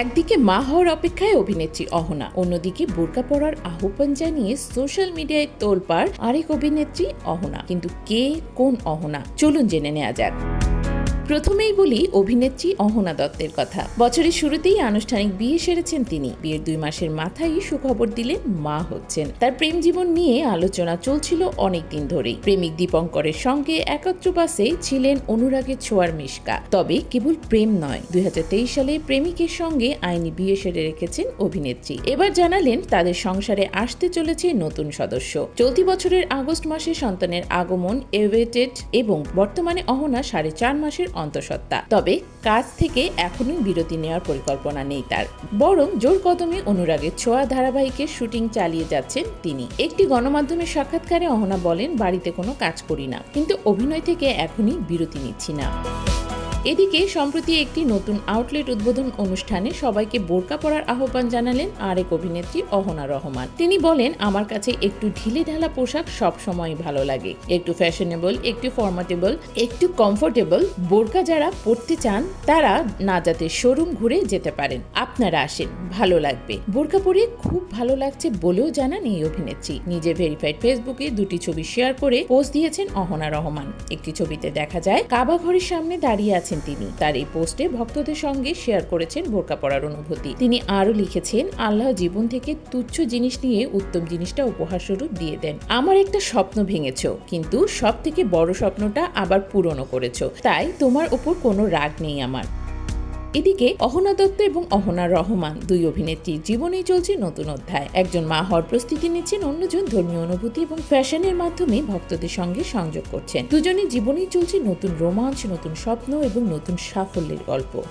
একদিকে মা হওয়ার অপেক্ষায় অভিনেত্রী অহনা, অন্যদিকে বোরকা পরার আহ্বান জানিয়ে সোশ্যাল মিডিয়ায় তোলপাড় আরেক অভিনেত্রী অহনা। কিন্তু কে কোন অহনা? চলুন জেনে নেওয়া যাক। প্রথমেই বলি অভিনেত্রী অহনা দত্তের কথা। বছরের শুরুতেই আনুষ্ঠানিক বিয়ে সেরেছেন তিনি। বিয়ের দুই মাসের মাথায় সুখবর দিলেন মা হচ্ছেন। তার প্রেম জীবন নিয়ে আলোচনা চলছিল অনেক দিন ধরেই। প্রেমিক দীপঙ্করের সঙ্গে একত্র বাসে ছিলেন অনুরাগের ছোঁয়ার মিশকা। তবে কেবল প্রেম নয়, দুই সালে প্রেমিকের সঙ্গে আইনি বিয়ে সেরে রেখেছেন অভিনেত্রী। এবার জানালেন তাদের সংসারে আসতে চলেছে নতুন সদস্য। চলতি বছরের আগস্ট মাসে সন্তানের আগমন, এভেটেড এবং বর্তমানে অহনা সাড়ে চার মাসের অন্তঃসত্ত্বা। তবে কাজ থেকে এখনই বিরতি নেওয়ার পরিকল্পনা নেই তার। বরং জোর কদমে অনুরাগের ছোঁয়া ধারাবাহিকের শুটিং চালিয়ে যাচ্ছেন তিনি। একটি গণমাধ্যমের সাক্ষাৎকারে অহনা বলেন, বাড়িতে কোনো কাজ করি না। কিন্তু অভিনয় থেকে এখনই বিরতি নিচ্ছি না। এদিকে, সম্প্রতি একটি নতুন আউটলেট উদ্বোধন অনুষ্ঠানে সবাইকে বোরকা পরার আহ্বান জানালেন আরেক অভিনেত্রী অহনা রহমান। তিনি বলেন, আমার কাছে একটু ঢিলে ঢালা পোশাক সব সময় ভালো লাগে। একটু ফ্যাশনেবল একটু ফর্মাটেবল একটু কমফোর্টেবল বোরকা যারা পরতে চান, তারা নাজাতের শোরুম ঘুরে যেতে পারেন। আপনারা আসেন, ভালো লাগবে। বোরকা পরে খুব ভালো লাগছে বলেও জানান এই অভিনেত্রী। নিজে ভেরিফাইড ফেসবুকে দুটি ছবি শেয়ার করে পোস্ট দিয়েছেন অহনা রহমান। একটি ছবিতে দেখা যায়, কাবা ঘরের সামনে দাঁড়িয়ে আছেন তিনি। তার এই পোস্টে ভক্তদের সঙ্গে শেয়ার করেছেন বোরকা পড়ার অনুভূতি। তিনি আরও লিখেছেন, আল্লাহ জীবন থেকে তুচ্ছ জিনিস নিয়ে উত্তম জিনিসটা উপহার স্বরূপ দিয়ে দেন। আমার একটা স্বপ্ন ভেঙেছ, কিন্তু সব থেকে বড় স্বপ্নটা আবার পূরণও করেছ। তাই তোমার ওপর কোনো রাগ নেই আমার। এদিকে অহনা দত্ত এবং অহনা রহমান দুই অভিনেত্রীর জীবনেই চলছে নতুন অধ্যায়। একজন মা হওয়ার প্রস্তুতি নিচ্ছেন, অন্যজন ধর্মীয় অনুভূতি এবং ফ্যাশনের মাধ্যমে ভক্তদের সঙ্গে সংযোগ করছেন। দুজনের জীবনেই চলছে নতুন রোমাঞ্চ, নতুন স্বপ্ন এবং নতুন সাফল্যের গল্প।